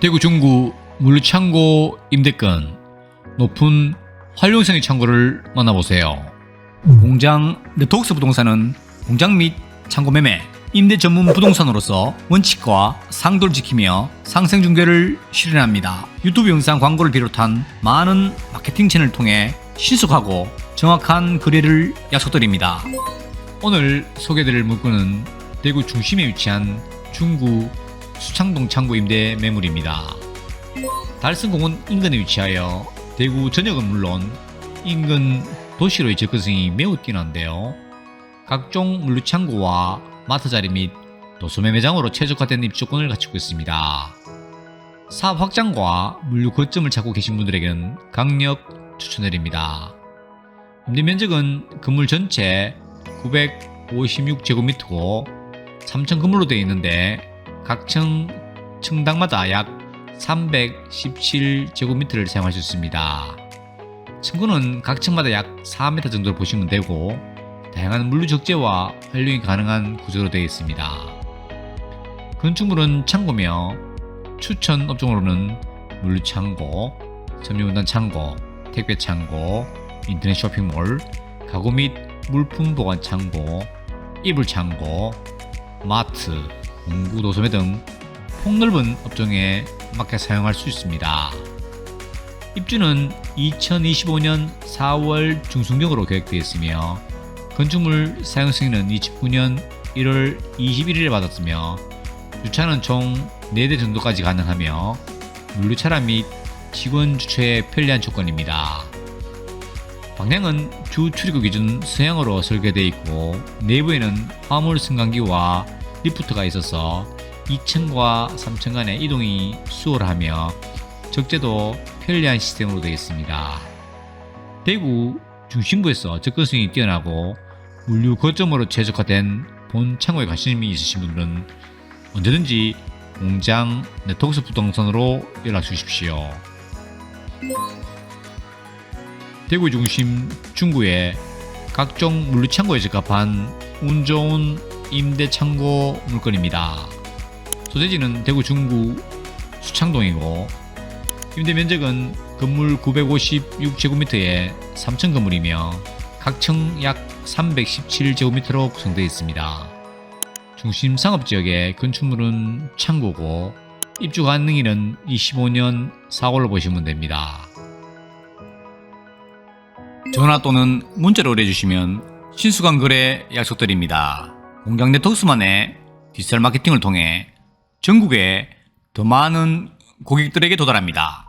대구 중구 물창고 임대권 높은 활용성의 창고를 만나보세요. 공장 네트웍스 부동산은 공장 및 창고 매매, 임대 전문 부동산으로서 원칙과 상도를 지키며 상생 중개를 실현합니다. 유튜브 영상 광고를 비롯한 많은 마케팅 채널을 통해 신속하고 정확한 거래를 약속드립니다. 오늘 소개드릴 물건은 대구 중심에 위치한 중구 수창동 창고 임대 매물입니다. 달성공원 인근에 위치하여 대구 전역은 물론 인근 도시로의 접근성이 매우 뛰어난데요. 각종 물류창고와 마트 자리 및 도소매 매장으로 최적화된 입주권을 갖추고 있습니다. 사업 확장과 물류 거점을 찾고 계신 분들에게는 강력 추천드립니다. 임대 면적은 건물 전체 956제곱미터고 3층 건물로 되어 있는데 각 층 층당마다 약 317제곱미터를 사용할 수 있습니다. 층고는 각 층마다 약 4m 정도로 보시면 되고 다양한 물류 적재와 활용이 가능한 구조로 되어 있습니다. 건축물은 창고며 추천 업종으로는 물류 창고, 점유분단 창고, 택배 창고, 인터넷 쇼핑몰, 가구 및 물품 보관 창고, 이불 창고, 마트, 공구 도소매 등 폭넓은 업종에 맞게 사용할 수 있습니다. 입주는 2025년 4월 중순경으로 계획되어 있으며 건축물 사용 승인은 29년 1월 21일에 받았으며 주차는 총 4대 정도까지 가능하며 물류차량 및 직원 주차에 편리한 조건입니다. 방향은 주 출입구 기준 서양으로 설계되어 있고 내부에는 화물 승강기와 리프트가 있어서 2층과 3층 간의 이동이 수월하며 적재도 편리한 시스템으로 되어 있습니다. 대구 중심부에서 접근성이 뛰어나고 물류 거점으로 최적화된 본 창고에 관심이 있으신 분들은 언제든지 공장 네트워크 부동산으로 연락 주십시오. 대구 중심 중구에 각종 물류 창고에 적합한 운 좋은 임대 창고 물건입니다. 소재지는 대구 중구 수창동이고 임대 면적은 건물 956제곱미터의 3층 건물이며 각층 약 317제곱미터로 구성되어 있습니다. 중심 상업지역의 건축물은 창고고 입주 가능일은 25년 4월로 보시면 됩니다. 전화 또는 문자로 의뢰주시면 신수간 거래 약속드립니다. 공장 네트워크만의 디지털 마케팅을 통해 전국에 더 많은 고객들에게 도달합니다.